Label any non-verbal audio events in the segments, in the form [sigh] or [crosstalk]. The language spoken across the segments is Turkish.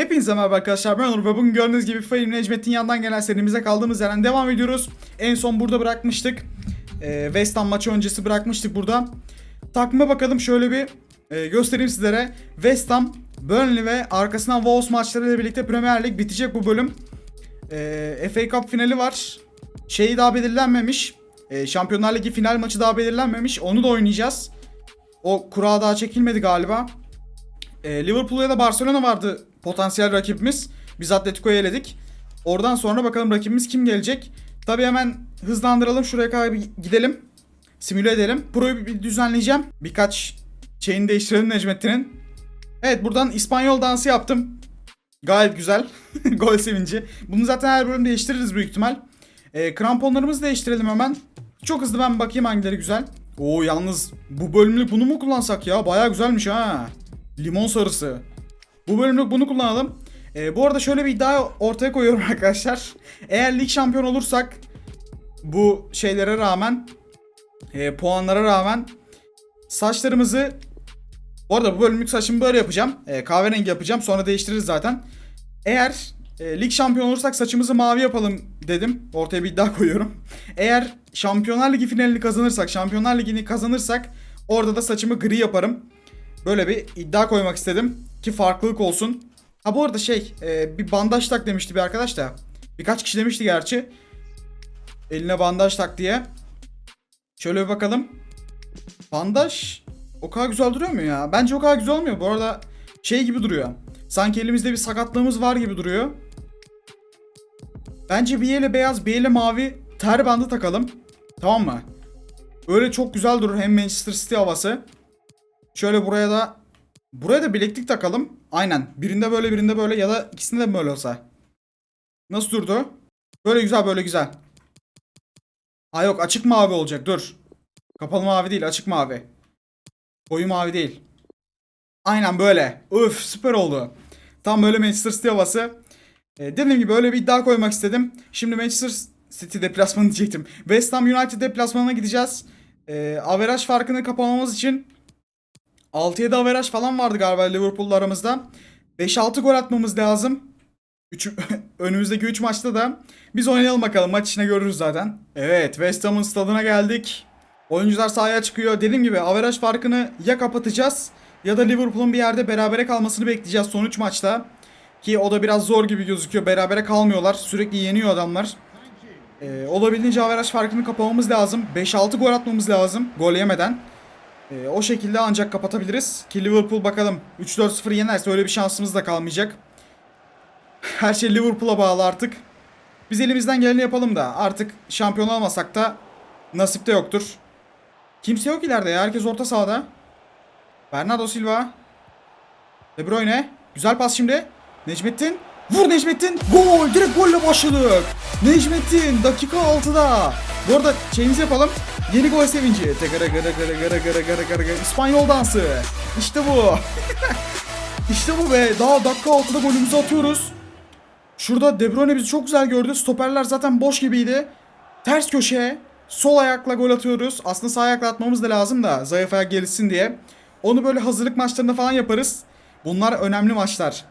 Hepinize merhaba arkadaşlar ben Onur ve bugün gördüğünüz gibi 20 Necmettin yandan gelen serimize kaldığımız yerden devam ediyoruz. En son burada bırakmıştık. Ee, West Ham maçı öncesi bırakmıştık burada. Takvime bakalım şöyle bir e, göstereyim sizlere. West Ham, Burnley ve arkasından Wolves maçlarıyla birlikte Premier Lig bitecek bu bölüm. Ee, FA Cup finali var. Şeyi daha belirlenmemiş. Ee, Şampiyonlar Ligi final maçı daha belirlenmemiş. Onu da oynayacağız. O kura daha çekilmedi galiba. E, Liverpool ya da Barcelona vardı potansiyel rakibimiz. Biz Atletico'yu eledik. Oradan sonra bakalım rakibimiz kim gelecek. Tabii hemen hızlandıralım. Şuraya kadar bir gidelim. Simüle edelim. Pro'yu bir düzenleyeceğim. Birkaç şeyini değiştirelim Necmettin'in. Evet buradan İspanyol dansı yaptım. Gayet güzel. [laughs] Gol sevinci. Bunu zaten her bölüm değiştiririz büyük ihtimal. E, kramponlarımızı değiştirelim hemen. Çok hızlı ben bakayım hangileri güzel. Oo yalnız bu bölümlük bunu mu kullansak ya? Baya güzelmiş ha. Limon sarısı. Bu bölümlük bunu kullanalım. Ee, bu arada şöyle bir iddia ortaya koyuyorum [laughs] arkadaşlar. Eğer lig şampiyon olursak bu şeylere rağmen e, puanlara rağmen saçlarımızı bu arada bu bölümlük saçımı böyle yapacağım. E, kahverengi yapacağım. Sonra değiştiririz zaten. Eğer e, lig şampiyon olursak saçımızı mavi yapalım dedim. Ortaya bir iddia [laughs] koyuyorum. Eğer Şampiyonlar Ligi finalini kazanırsak, Şampiyonlar Ligi'ni kazanırsak orada da saçımı gri yaparım. Böyle bir iddia koymak istedim ki farklılık olsun. Ha bu arada şey e, bir bandaj tak demişti bir arkadaş da. Birkaç kişi demişti gerçi. Eline bandaj tak diye. Şöyle bir bakalım. Bandaj o kadar güzel duruyor mu ya? Bence o kadar güzel olmuyor. Bu arada şey gibi duruyor. Sanki elimizde bir sakatlığımız var gibi duruyor. Bence bir ele beyaz bir ele mavi ter bandı takalım. Tamam mı? Öyle çok güzel durur hem Manchester City havası. Şöyle buraya da buraya da bileklik takalım. Aynen. Birinde böyle birinde böyle ya da ikisinde de böyle olsa. Nasıl durdu? Böyle güzel böyle güzel. Ha yok açık mavi olacak dur. Kapalı mavi değil açık mavi. Koyu mavi değil. Aynen böyle. Öf süper oldu. Tam böyle Manchester City havası. E, dediğim gibi öyle bir iddia koymak istedim. Şimdi Manchester City deplasmanı diyecektim. West Ham United deplasmanına gideceğiz. E, averaj farkını kapamamız için 6-7 averaj falan vardı galiba Liverpool'la aramızda. 5-6 gol atmamız lazım. Üç, [laughs] önümüzdeki 3 maçta da biz oynayalım bakalım. Maç içine görürüz zaten. Evet West Ham'ın stadına geldik. Oyuncular sahaya çıkıyor. Dediğim gibi averaj farkını ya kapatacağız ya da Liverpool'un bir yerde berabere kalmasını bekleyeceğiz son 3 maçta. Ki o da biraz zor gibi gözüküyor. Berabere kalmıyorlar. Sürekli yeniyor adamlar. Ee, olabildiğince averaj farkını kapamamız lazım. 5-6 gol atmamız lazım. Gol yemeden. Ee, o şekilde ancak kapatabiliriz. Ki Liverpool bakalım 3-4-0 yenerse öyle bir şansımız da kalmayacak. Her şey Liverpool'a bağlı artık. Biz elimizden geleni yapalım da artık şampiyon olmasak da nasip de yoktur. Kimse yok ileride ya. Herkes orta sahada. Bernardo Silva. De Bruyne. Güzel pas şimdi. Necmettin. Vur Necmettin. Gol. Direkt golle başladık. Necmettin dakika 6'da. Bu arada şeyimizi yapalım. Yeni gol sevinci. Tegara gara gara gara gara gara gara gara. İspanyol dansı. İşte bu. [laughs] işte bu be. Daha dakika 6'da golümüzü atıyoruz. Şurada De Bruyne bizi çok güzel gördü. Stoperler zaten boş gibiydi. Ters köşe. Sol ayakla gol atıyoruz. Aslında sağ ayakla atmamız da lazım da zayıf ayak gelişsin diye. Onu böyle hazırlık maçlarında falan yaparız. Bunlar önemli maçlar.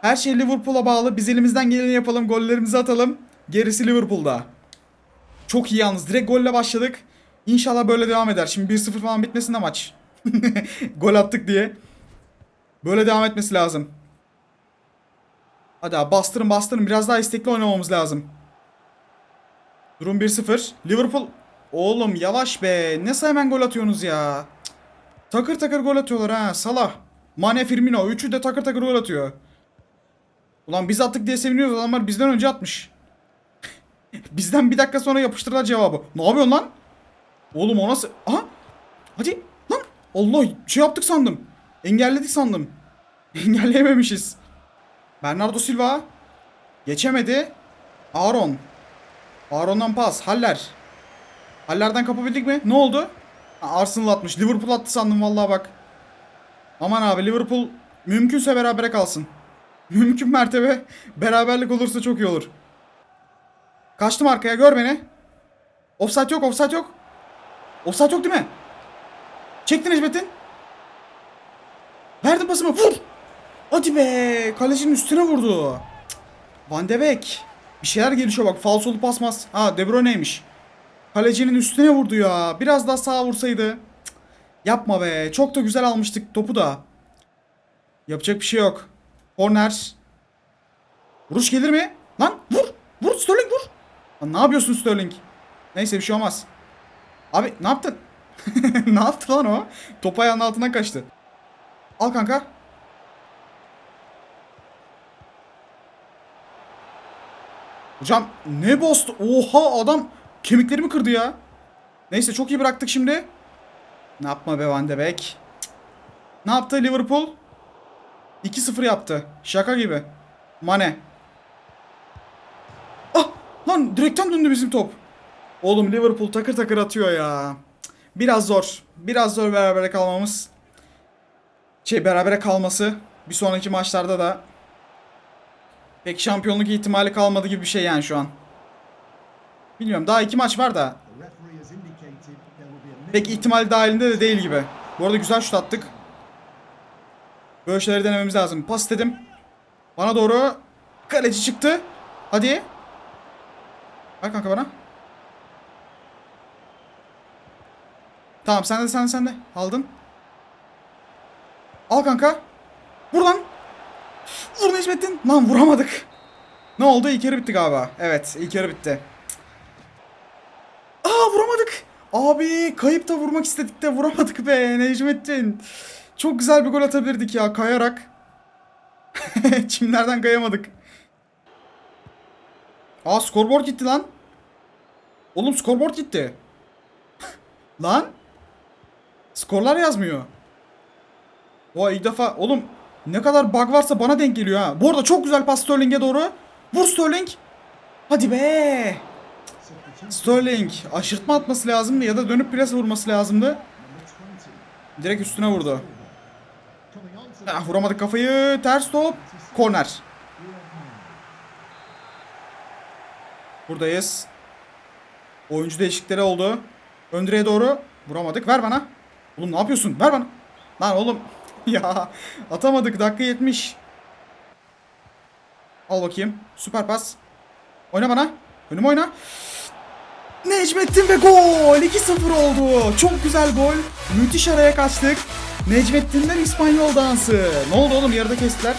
Her şey Liverpool'a bağlı. Biz elimizden geleni yapalım. Gollerimizi atalım. Gerisi Liverpool'da. Çok iyi yalnız. Direkt golle başladık. İnşallah böyle devam eder. Şimdi 1-0 falan bitmesin de maç. [laughs] Gol attık diye. Böyle devam etmesi lazım. Hadi abi bastırın bastırın. Biraz daha istekli oynamamız lazım. Durum 1-0. Liverpool. Oğlum yavaş be. Nasıl hemen gol atıyorsunuz ya? Takır takır gol atıyorlar ha. Salah. Mane Firmino. Üçü de takır takır gol atıyor. Ulan biz attık diye seviniyoruz. Adamlar bizden önce atmış. [laughs] Bizden bir dakika sonra yapıştırdılar cevabı. Ne yapıyorsun lan? Oğlum o nasıl? Aha. Hadi lan. Allah şey yaptık sandım. Engelledik sandım. [laughs] Engelleyememişiz. Bernardo Silva. Geçemedi. Aaron. Aaron'dan pas. Haller. Haller'den kapabildik mi? Ne oldu? Arsenal atmış. Liverpool attı sandım vallahi bak. Aman abi Liverpool mümkünse berabere kalsın. [laughs] Mümkün mertebe beraberlik olursa çok iyi olur. Kaçtım arkaya gör beni. Offside yok offside yok. Offside yok değil mi? Çektin Necmettin. Verdim pasımı vur. Hadi be. Kalecinin üstüne vurdu. Van de Beek. Bir şeyler gelişiyor bak. Falsolu pasmaz. Ha De Bruyne'ymiş. Kalecinin üstüne vurdu ya. Biraz daha sağa vursaydı. Cık. Yapma be. Çok da güzel almıştık topu da. Yapacak bir şey yok. Korner. Vuruş gelir mi? Lan vur. Vur Sterling vur. Lan ne yapıyorsun Sterling? Neyse bir şey olmaz. Abi ne yaptın? [laughs] ne yaptı lan o? Top ayağının altından kaçtı. Al kanka. Hocam ne bostu? Oha adam kemiklerimi kırdı ya. Neyse çok iyi bıraktık şimdi. Ne yapma be Van de Beek. Ne yaptı Liverpool? 2-0 yaptı. Şaka gibi. Mane. Ah lan direkten döndü bizim top. Oğlum Liverpool takır takır atıyor ya. Biraz zor. Biraz zor berabere kalmamız. Şey berabere kalması. Bir sonraki maçlarda da pek şampiyonluk ihtimali kalmadı gibi bir şey yani şu an. Bilmiyorum daha iki maç var da pek ihtimal dahilinde de değil gibi. Bu arada güzel şut attık. Böyle şeyleri denememiz lazım. Pas istedim. Bana doğru kaleci çıktı. Hadi. Ver kanka bana. Tamam sen de sen de sen de. Aldın. Al kanka. Vur lan. Vur Necmettin. Lan vuramadık. Ne oldu? İlk yarı bitti galiba. Evet ilk yarı bitti. Aa vuramadık. Abi kayıp da vurmak istedik de vuramadık be Necmettin. Çok güzel bir gol atabilirdik ya kayarak. [laughs] Çimlerden kayamadık. Aa skorboard gitti lan. Oğlum skorboard gitti. [laughs] lan. Skorlar yazmıyor. Oha ilk defa oğlum ne kadar bug varsa bana denk geliyor ha. Bu arada çok güzel pas Sterling'e doğru. Vur Sterling. Hadi be. Sterling aşırtma atması lazımdı ya da dönüp plase vurması lazımdı. Direkt üstüne vurdu. Ah, vuramadık kafayı. Ters top. Korner. Buradayız. Oyuncu değişiklikleri oldu. Ön direğe doğru. Vuramadık. Ver bana. Oğlum ne yapıyorsun? Ver bana. Lan oğlum. [laughs] ya atamadık. Dakika 70. Al bakayım. Süper pas. Oyna bana. Önüme oyna. Necmettin ve gol. 2-0 oldu. Çok güzel gol. Müthiş araya kaçtık. Necmettin'den İspanyol dansı. Ne oldu oğlum yarıda kestiler.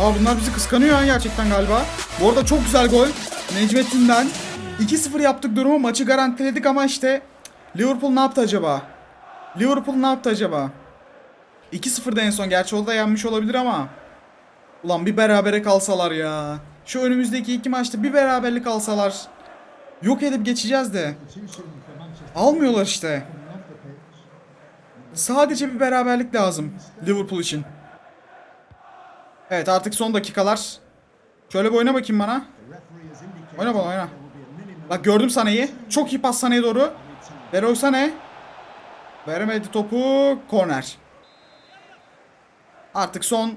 Aa bunlar bizi kıskanıyor ha gerçekten galiba. Bu arada çok güzel gol. Necmettin'den. 2-0 yaptık durumu. Maçı garantiledik ama işte Liverpool ne yaptı acaba? Liverpool ne yaptı acaba? 2-0'da en son. Gerçi o da yenmiş olabilir ama. Ulan bir berabere kalsalar ya. Şu önümüzdeki iki maçta bir beraberlik alsalar. Yok edip geçeceğiz de. Almıyorlar işte. Sadece bir beraberlik lazım Liverpool için. Evet artık son dakikalar. Şöyle bir oyna bakayım bana. Oyna bana oyna. Bak gördüm Sane'yi. Çok iyi pas Sane'ye doğru. Leroy Sané. Veremedi topu. Korner. Artık son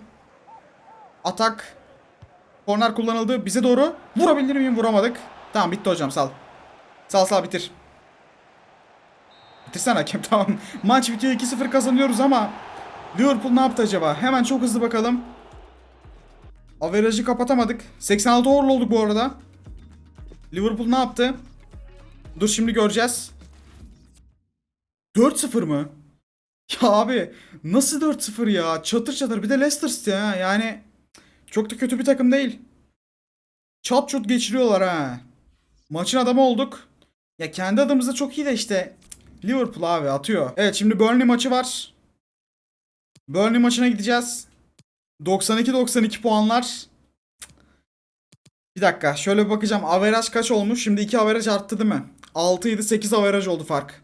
atak. Korner kullanıldı. Bize doğru. Vurabilir miyim? Vuramadık. Tamam bitti hocam sal. Sal sal bitir. Bitirsene hakem [laughs] tamam. Maç bitiyor 2-0 kazanıyoruz ama Liverpool ne yaptı acaba? Hemen çok hızlı bakalım. Averajı kapatamadık. 86 overall olduk bu arada. Liverpool ne yaptı? Dur şimdi göreceğiz. 4-0 mı? Ya abi nasıl 4-0 ya? Çatır çatır bir de Leicester City ha. Yani çok da kötü bir takım değil. Çat çut geçiriyorlar ha. Maçın adamı olduk. Ya kendi adımızda çok iyi de işte Liverpool abi atıyor. Evet şimdi Burnley maçı var. Burnley maçına gideceğiz. 92-92 puanlar. Bir dakika şöyle bir bakacağım. Averaj kaç olmuş? Şimdi 2 averaj arttı değil mi? 6 7 8 averaj oldu fark.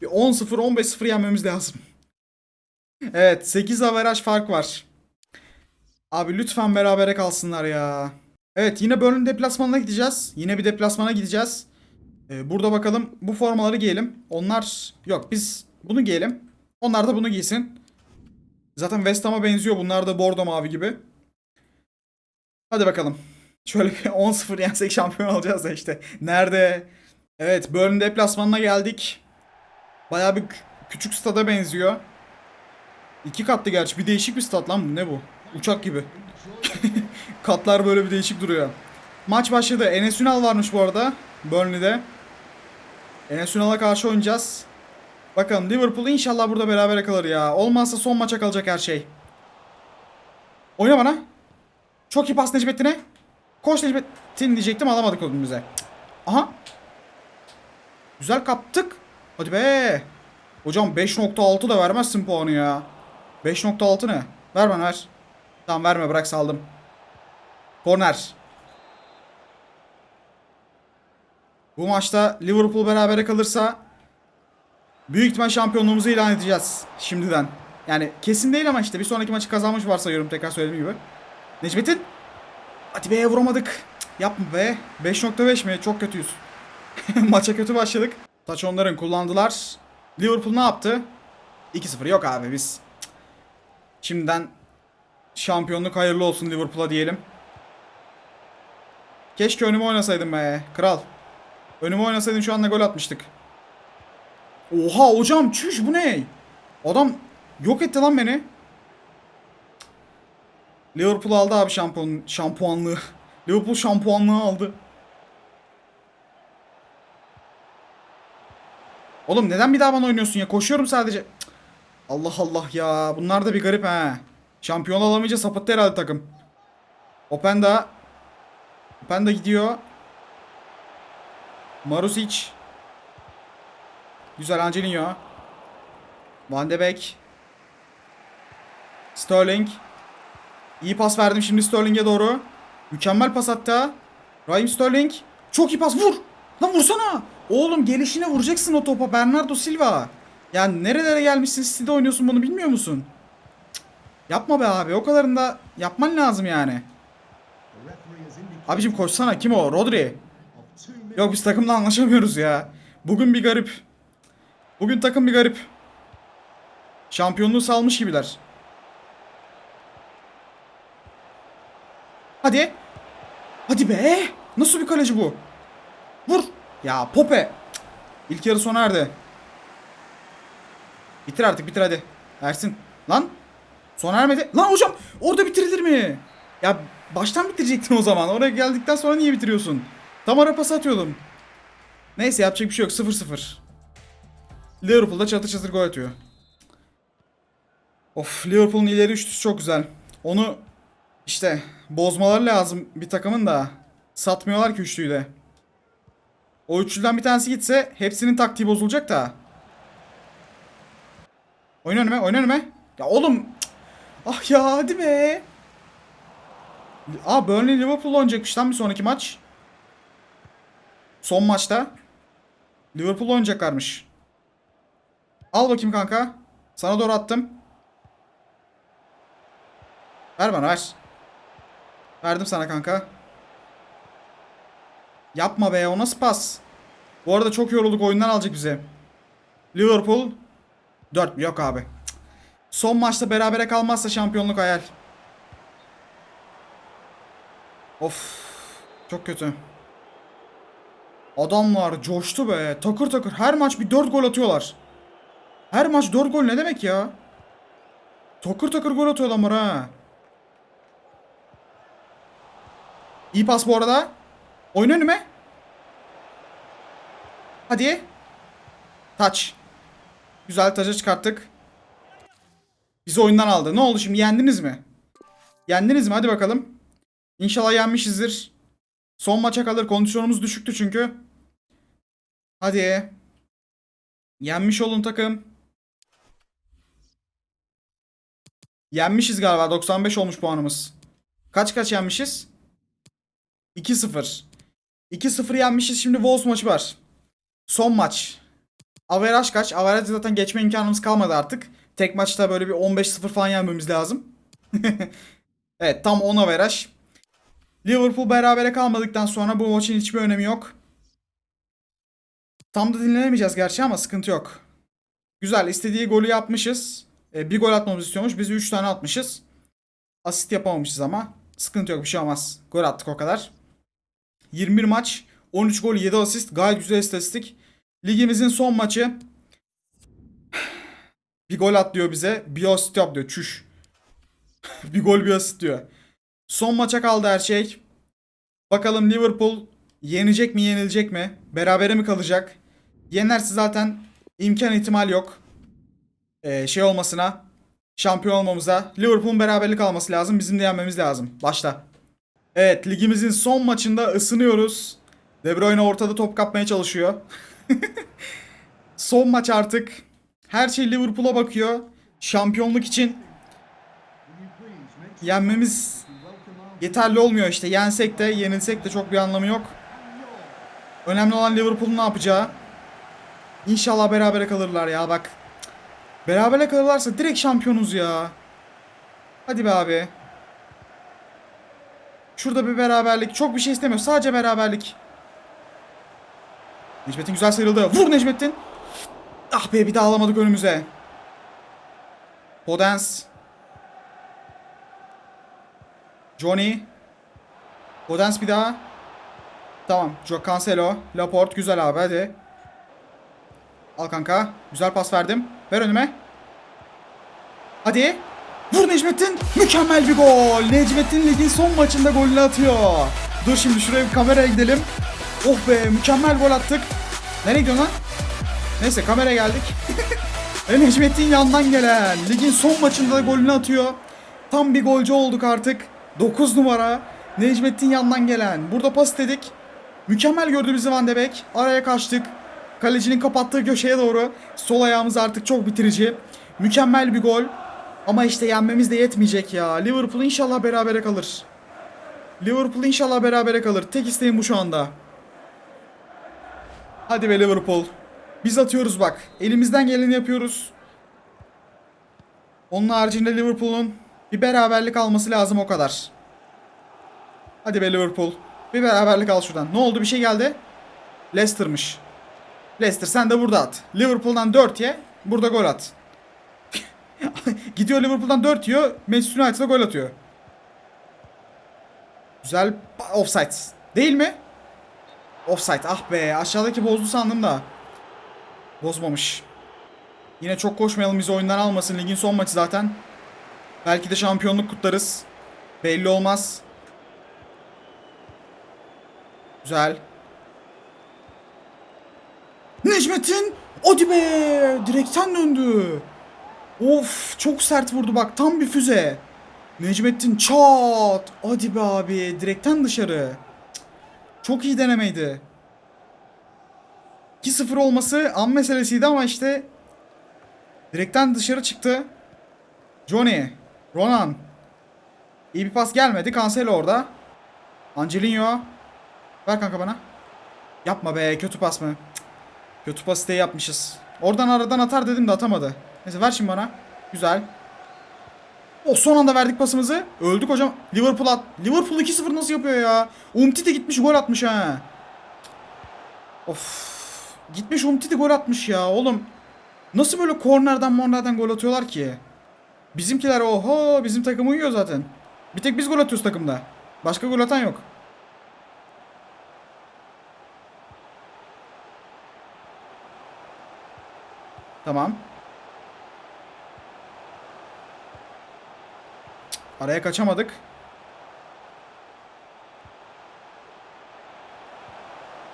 Bir 10-0 15-0 yenmemiz lazım. evet 8 averaj fark var. Abi lütfen berabere kalsınlar ya. Evet yine Burnley deplasmanına gideceğiz. Yine bir deplasmana gideceğiz. Ee, burada bakalım bu formaları giyelim. Onlar yok biz bunu giyelim. Onlar da bunu giysin. Zaten West Ham'a benziyor. Bunlar da bordo mavi gibi. Hadi bakalım. Şöyle bir [laughs] 10-0 yensek şampiyon olacağız da işte. Nerede? Evet Burnley deplasmanına geldik. Baya bir küçük stada benziyor. İki katlı gerçi. Bir değişik bir stat lan bu. Ne bu? Uçak gibi. [laughs] Katlar böyle bir değişik duruyor. Maç başladı. Enes Ünal varmış bu arada. Burnley'de. Enes Ünal'a karşı oynayacağız. Bakalım Liverpool inşallah burada beraber kalır ya. Olmazsa son maça kalacak her şey. Oyna bana. Çok iyi pas Necmettin'e. Koş Necmettin diyecektim alamadık önümüze. Aha. Güzel kaptık. Hadi be. Hocam 5.6 da vermezsin puanı ya. 5.6 ne? Ver bana ver. Tamam verme bırak saldım. Korner. Bu maçta Liverpool berabere kalırsa büyük ihtimal şampiyonluğumuzu ilan edeceğiz şimdiden. Yani kesin değil ama işte bir sonraki maçı kazanmış varsayıyorum tekrar söylediğim gibi. Necmettin. Hadi be vuramadık. Cık, Yapma be. 5.5 mi? Çok kötüyüz. [laughs] Maça kötü başladık. Taç onların kullandılar. Liverpool ne yaptı? 2-0 yok abi biz. Şimdiden şampiyonluk hayırlı olsun Liverpool'a diyelim. Keşke önüme oynasaydım be. Kral. Önüme oynasaydın şu anda gol atmıştık. Oha hocam çüş bu ne? Adam yok etti lan beni. Liverpool aldı abi şampuan, şampuanlığı. [laughs] Liverpool şampuanlığı aldı. Oğlum neden bir daha bana oynuyorsun ya? Koşuyorum sadece. Allah Allah ya. Bunlar da bir garip ha. Şampiyon alamayınca sapattı herhalde takım. Openda. Openda gidiyor. Marusic. Güzel Angelino. Van de Beek. Sterling. İyi pas verdim şimdi Sterling'e doğru. Mükemmel pas hatta. Raheem Sterling. Çok iyi pas vur. Lan vursana. Oğlum gelişine vuracaksın o topa Bernardo Silva. Yani nerelere gelmişsin City'de oynuyorsun bunu bilmiyor musun? Yapma be abi o kadarını da yapman lazım yani. Abicim koşsana kim o? Rodri. Yok biz takımla anlaşamıyoruz ya. Bugün bir garip. Bugün takım bir garip. Şampiyonluğu salmış gibiler. Hadi. Hadi be. Nasıl bir kaleci bu? Vur. Ya Pope. Cık. İlk yarı sona erdi. Bitir artık bitir hadi. Ersin. Lan. Sona ermedi. Lan hocam orada bitirilir mi? Ya baştan bitirecektin o zaman. Oraya geldikten sonra niye bitiriyorsun? Tam ara pas atıyordum. Neyse yapacak bir şey yok. 0-0. Liverpool'da çatır çatır gol atıyor. Of Liverpool'un ileri üçlüsü çok güzel. Onu işte bozmaları lazım bir takımın da. Satmıyorlar ki üçlüyü de. O üçlüden bir tanesi gitse hepsinin taktiği bozulacak da. Oyna önüme, oyna önüme. Ya oğlum. Ah ya hadi be. Aa Burnley Liverpool oynayacakmış lan bir sonraki maç. Son maçta. Liverpool oynayacaklarmış. Al bakayım kanka. Sana doğru attım. Ver bana ver. Verdim sana kanka. Yapma be o nasıl pas? Bu arada çok yorulduk oyundan alacak bize. Liverpool 4 yok abi. Son maçta berabere kalmazsa şampiyonluk hayal. Of. Çok kötü. Adamlar coştu be. Takır takır. Her maç bir 4 gol atıyorlar. Her maç 4 gol ne demek ya? Takır takır gol atıyor adamlar ha. İyi pas bu arada. Oyun önüme. Hadi. Taç. Güzel taça çıkarttık. Bizi oyundan aldı. Ne oldu şimdi yendiniz mi? Yendiniz mi? Hadi bakalım. İnşallah yenmişizdir. Son maça kalır. Kondisyonumuz düşüktü çünkü. Hadi. Yenmiş olun takım. Yenmişiz galiba. 95 olmuş puanımız. Kaç kaç yenmişiz? 2-0. 2-0 yenmişiz. Şimdi Wolves maçı var. Son maç. Averaj kaç? Averaj zaten geçme imkanımız kalmadı artık. Tek maçta böyle bir 15-0 falan yenmemiz lazım. [laughs] evet tam 10 averaj. Liverpool berabere kalmadıktan sonra bu maçın hiçbir önemi yok. Tam da dinlenemeyeceğiz gerçi ama sıkıntı yok. Güzel istediği golü yapmışız. E, bir gol atmamızı istiyormuş. Biz 3 tane atmışız. Asist yapamamışız ama. Sıkıntı yok bir şey olmaz. Gol attık o kadar. 21 maç. 13 gol 7 asist. Gayet güzel istatistik. Ligimizin son maçı. Bir gol at diyor bize. Bir asist yap diyor. Çüş. [laughs] bir gol bir asist diyor. Son maça kaldı her şey. Bakalım Liverpool yenecek mi yenilecek mi? Berabere mi kalacak? Yenerse zaten imkan ihtimal yok. Ee, şey olmasına şampiyon olmamıza Liverpool'un beraberlik alması lazım. Bizim de yenmemiz lazım. Başla. Evet ligimizin son maçında ısınıyoruz. De Bruyne ortada top kapmaya çalışıyor. [laughs] son maç artık. Her şey Liverpool'a bakıyor. Şampiyonluk için yenmemiz yeterli olmuyor işte. Yensek de yenilsek de çok bir anlamı yok. Önemli olan Liverpool'un ne yapacağı. İnşallah berabere kalırlar ya bak. Berabere kalırlarsa direkt şampiyonuz ya. Hadi be abi. Şurada bir beraberlik. Çok bir şey istemiyor. Sadece beraberlik. Necmettin güzel sıyrıldı. Vur Necmettin. Ah be bir daha alamadık önümüze. Podens. Johnny. Podens bir daha. Tamam. Jo Cancelo. Laporte. Güzel abi hadi. Al kanka. Güzel pas verdim. Ver önüme. Hadi. Vur Necmettin. Mükemmel bir gol. Necmettin ligin son maçında golünü atıyor. Dur şimdi şuraya bir kameraya gidelim. Oh be mükemmel gol attık. Nereye gidiyorsun lan? Neyse kameraya geldik. Ve [laughs] Necmettin yandan gelen. Ligin son maçında da golünü atıyor. Tam bir golcü olduk artık. 9 numara. Necmettin yandan gelen. Burada pas dedik. Mükemmel gördü bizi Van de Beek. Araya kaçtık. Kalecinin kapattığı köşeye doğru. Sol ayağımız artık çok bitirici. Mükemmel bir gol. Ama işte yenmemiz de yetmeyecek ya. Liverpool inşallah berabere kalır. Liverpool inşallah berabere kalır. Tek isteğim bu şu anda. Hadi be Liverpool. Biz atıyoruz bak. Elimizden geleni yapıyoruz. Onun haricinde Liverpool'un bir beraberlik alması lazım o kadar. Hadi be Liverpool. Bir beraberlik al şuradan. Ne oldu bir şey geldi? Leicester'mış. Leicester sen de burada at. Liverpool'dan 4 ye. Burada gol at. [laughs] Gidiyor Liverpool'dan 4 yiyor. Manchester United'a gol atıyor. Güzel offside. Değil mi? Offside. Ah be aşağıdaki bozdu sandım da. Bozmamış. Yine çok koşmayalım bizi oyundan almasın. Ligin son maçı zaten. Belki de şampiyonluk kutlarız. Belli olmaz. Güzel. Necmettin! Hadi be! Direkten döndü. Of çok sert vurdu bak tam bir füze. Necmettin çat. Hadi be abi direkten dışarı. Çok iyi denemeydi. 2-0 olması an meselesiydi ama işte direkten dışarı çıktı. Johnny, Ronan. İyi bir pas gelmedi. Cancelo orada. Angelino. Ver kanka bana. Yapma be kötü pas mı? Cık. Kötü pas isteği yapmışız. Oradan aradan atar dedim de atamadı. Neyse ver şimdi bana. Güzel. O son anda verdik pasımızı. Öldük hocam. Liverpool at. Liverpool 2-0 nasıl yapıyor ya? Umtiti gitmiş gol atmış ha. Of. Gitmiş Umtiti gol atmış ya oğlum. Nasıl böyle kornerden mornerden gol atıyorlar ki? Bizimkiler oho bizim takım uyuyor zaten. Bir tek biz gol atıyoruz takımda. Başka gol atan yok. Tamam. Araya kaçamadık.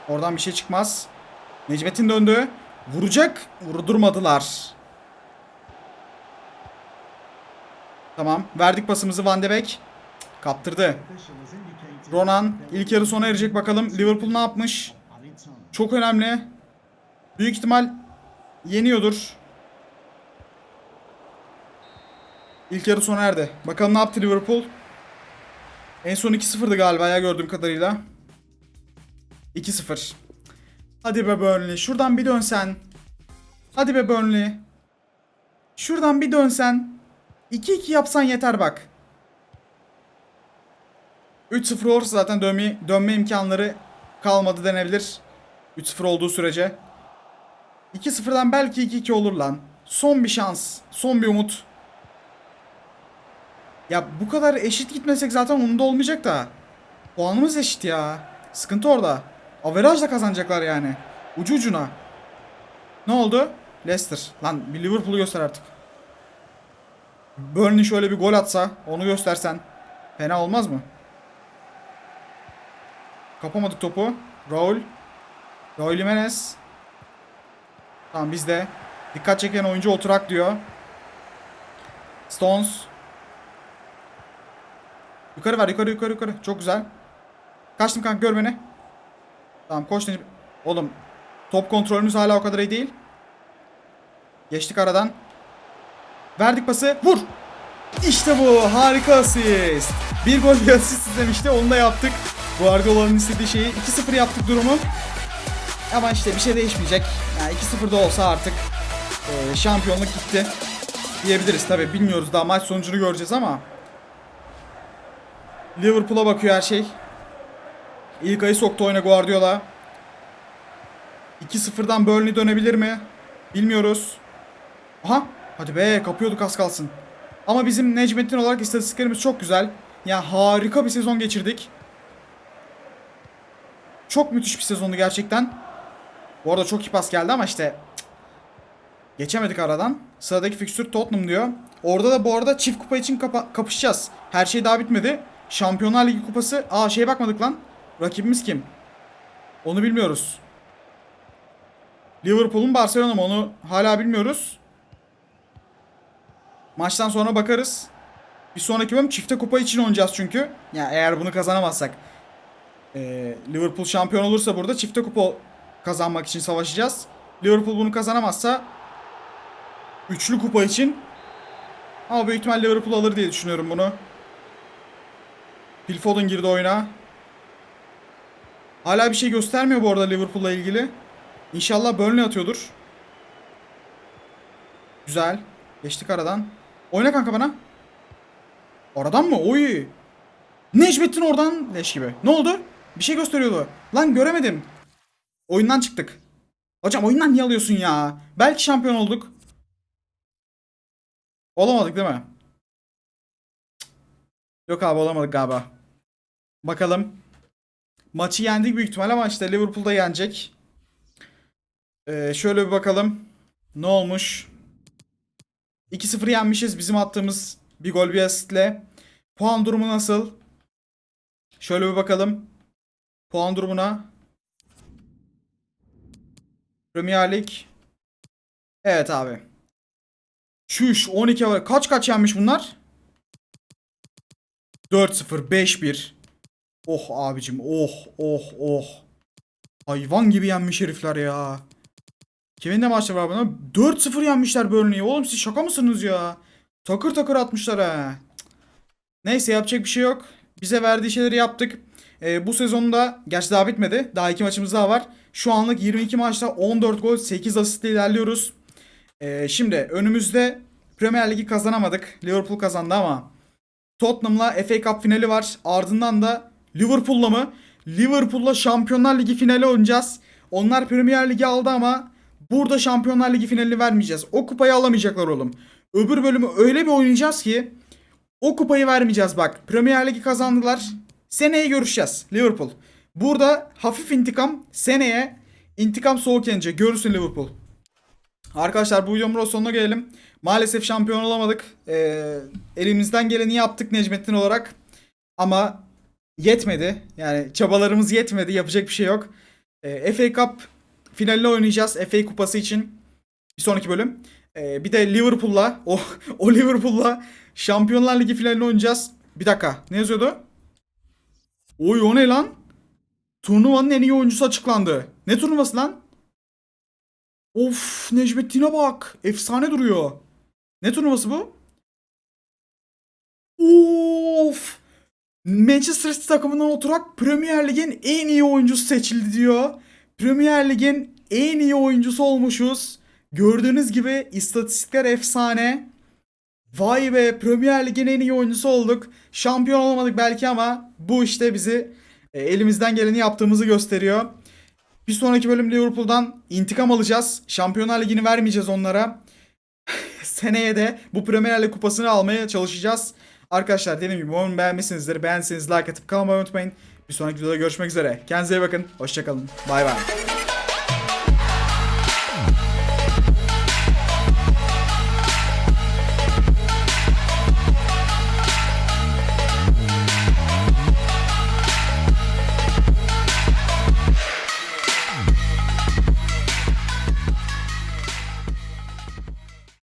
Oradan bir şey çıkmaz. Necmettin döndü. Vuracak. Vurdurmadılar. Tamam. Verdik pasımızı Van de Beek. Kaptırdı. Ronan ilk yarı sona erecek bakalım. Liverpool ne yapmış? Çok önemli. Büyük ihtimal yeniyordur. İlk yarı sona erdi. Bakalım ne yaptı Liverpool. En son 2-0'dı galiba ya gördüğüm kadarıyla. 2-0. Hadi be Burnley. Şuradan bir dönsen. Hadi be Burnley. Şuradan bir dönsen. 2-2 yapsan yeter bak. 3-0 olursa zaten dönme, dönme imkanları kalmadı denebilir. 3-0 olduğu sürece. 2-0'dan belki 2-2 olur lan. Son bir şans. Son bir umut. Ya bu kadar eşit gitmesek zaten onun da olmayacak da. Puanımız eşit ya. Sıkıntı orada. Averajla kazanacaklar yani. Ucu ucuna. Ne oldu? Leicester. Lan bir Liverpool'u göster artık. Burnley şöyle bir gol atsa onu göstersen fena olmaz mı? Kapamadık topu. Raul. Raul Jimenez. Tamam bizde. Dikkat çeken oyuncu oturak diyor. Stones. Yukarı ver yukarı yukarı yukarı. Çok güzel. Kaçtım kanka gör beni. Tamam koş Necip. Oğlum top kontrolümüz hala o kadar iyi değil. Geçtik aradan. Verdik pası. Vur. İşte bu. Harika asist. Bir gol bir asist istemişti. Onu da yaptık. Guardiola'nın istediği şeyi 2-0 yaptık durumu. Ama işte bir şey değişmeyecek. Yani 2-0 da olsa artık e, şampiyonluk gitti. Diyebiliriz tabi. Bilmiyoruz daha maç sonucunu göreceğiz ama. Liverpool'a bakıyor her şey. İlk ayı soktu oyuna Guardiola. 2-0'dan Burnley dönebilir mi? Bilmiyoruz. Aha. Hadi be kapıyorduk az kalsın. Ama bizim Necmettin olarak istatistiklerimiz çok güzel. Yani harika bir sezon geçirdik. Çok müthiş bir sezondu gerçekten. Bu arada çok iyi pas geldi ama işte geçemedik aradan. Sıradaki fikstür Tottenham diyor. Orada da bu arada çift kupa için kapışacağız. Her şey daha bitmedi. Şampiyonlar Ligi kupası. Aa şeye bakmadık lan. Rakibimiz kim? Onu bilmiyoruz. Liverpool'un Barcelona mı onu hala bilmiyoruz. Maçtan sonra bakarız. Bir sonraki bölüm çifte kupa için oynayacağız çünkü. Ya yani eğer bunu kazanamazsak. Ee, Liverpool şampiyon olursa burada çifte kupa kazanmak için savaşacağız. Liverpool bunu kazanamazsa üçlü kupa için ama büyük ihtimal Liverpool alır diye düşünüyorum bunu. Phil Foden girdi oyuna. Hala bir şey göstermiyor bu arada Liverpool'la ilgili. İnşallah Burnley atıyordur. Güzel. Geçtik aradan. Oyna kanka bana. Aradan mı? Oy. Necmettin oradan leş gibi. Ne oldu? Bir şey gösteriyordu. Lan göremedim. Oyundan çıktık. Hocam oyundan niye alıyorsun ya? Belki şampiyon olduk. Olamadık değil mi? Yok abi olamadık galiba. Bakalım. Maçı yendik büyük ihtimal ama işte Liverpool'da yenecek. Ee, şöyle bir bakalım. Ne olmuş? 2-0 yenmişiz bizim attığımız bir gol bir asistle. Puan durumu nasıl? Şöyle bir bakalım. Puan durumuna. Premier Lig. Evet abi. Çüş 12 var. Kaç kaç yenmiş bunlar? 4-0 5-1. Oh abicim oh oh oh. Hayvan gibi yenmiş herifler ya. Kimin de maçı var buna? 4-0 yenmişler Burnley'i. Oğlum siz şaka mısınız ya? Takır takır atmışlar ha. Neyse yapacak bir şey yok. Bize verdiği şeyleri yaptık. Ee, bu sezonda gerçi daha bitmedi. Daha iki maçımız daha var. Şu anlık 22 maçta 14 gol 8 asistle ilerliyoruz. Ee, şimdi önümüzde Premier Ligi kazanamadık. Liverpool kazandı ama Tottenham'la FA Cup finali var. Ardından da Liverpool'la mı? Liverpool'la Şampiyonlar Ligi finali oynayacağız. Onlar Premier Ligi aldı ama burada Şampiyonlar Ligi finalini vermeyeceğiz. O kupayı alamayacaklar oğlum. Öbür bölümü öyle bir oynayacağız ki o kupayı vermeyeceğiz bak. Premier Ligi kazandılar. Seneye görüşeceğiz Liverpool. Burada hafif intikam seneye intikam soğuk yenecek. Görürsün Liverpool. Arkadaşlar bu videomun sonuna gelelim. Maalesef şampiyon olamadık. Ee, elimizden geleni yaptık Necmettin olarak. Ama yetmedi. Yani çabalarımız yetmedi. Yapacak bir şey yok. Ee, FA Cup finalini oynayacağız. FA Kupası için. Bir sonraki bölüm. Ee, bir de Liverpool'la o, [laughs] o Liverpool'la Şampiyonlar Ligi finalini oynayacağız. Bir dakika. Ne yazıyordu? Oy o ne lan? Turnuvanın en iyi oyuncusu açıklandı. Ne turnuvası lan? Of Necmettin'e bak. Efsane duruyor. Ne turnuvası bu? Of. Manchester City takımından oturarak Premier Lig'in en iyi oyuncusu seçildi diyor. Premier Lig'in en iyi oyuncusu olmuşuz. Gördüğünüz gibi istatistikler efsane. Vay be Premier Lig'in en iyi oyuncusu olduk. Şampiyon olamadık belki ama bu işte bizi e, elimizden geleni yaptığımızı gösteriyor. Bir sonraki bölüm Liverpool'dan intikam alacağız. Şampiyonlar Ligi'ni vermeyeceğiz onlara. [laughs] Seneye de bu Premier Lig kupasını almaya çalışacağız. Arkadaşlar dediğim gibi umarım beğenmişsinizdir. Beğendiyseniz like atıp kalmayı unutmayın. Bir sonraki videoda görüşmek üzere. Kendinize iyi bakın. Hoşçakalın. Bay bay.